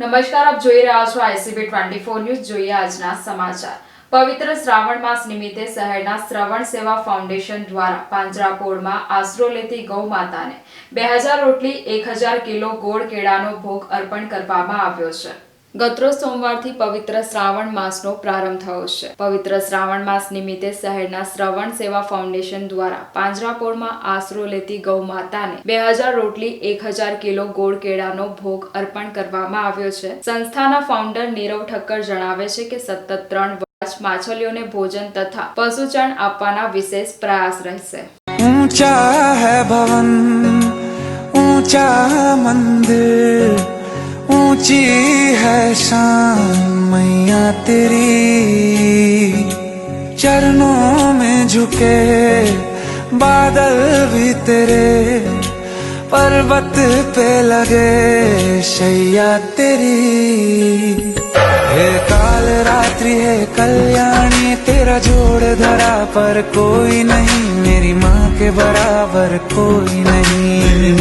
નમસ્કાર, આપ જોઈ રહ્યા છો આઈસીબી ટ્વેન્ટી ફોર ન્યૂઝ. જોઈએ આજના સમાચાર. પવિત્ર શ્રાવણ માસ નિમિત્તે શહેરના શ્રવણ સેવા ફાઉન્ડેશન દ્વારા પાંજરાપોળમાં આશરો લેતી ગૌ માતાને બે હજાર રોટલી, એક હજાર કિલો ગોળ કેળાનો ભોગ અર્પણ કરવામાં આવ્યો છે. ગત્રો સોમવારથી પવિત્ર શ્રાવણ માસનો પ્રારંભ થયો છે. પવિત્ર શ્રાવણ માસ નિમિત્તે શહેરના શ્રવણ સેવા ફાઉન્ડેશન દ્વારા પાંજરાપોળમાં આશરો લેતી ગૌ માતાને બે હજાર રોટલી, એક હજાર કિલો ગોળ કેળાનો ભોગ અર્પણ કરવામાં આવ્યો છે. સંસ્થાના ફાઉન્ડર નીરવ ઠક્કર જણાવે છે કે સતત ત્રણ વર્ષ માછલીઓને ભોજન તથા પશુચરણ આપવાના વિશેષ પ્રયાસ રહેશે. ઊંચા મંદિર, ઊંચી शान मैया तेरी चरणों में झुके, बादल भी तेरे पर्वत पे लगे, शैया तेरी। हे काल रात्रि, है कल्याणी, तेरा जोड़ धरा पर कोई नहीं, मेरी माँ के बराबर कोई नहीं।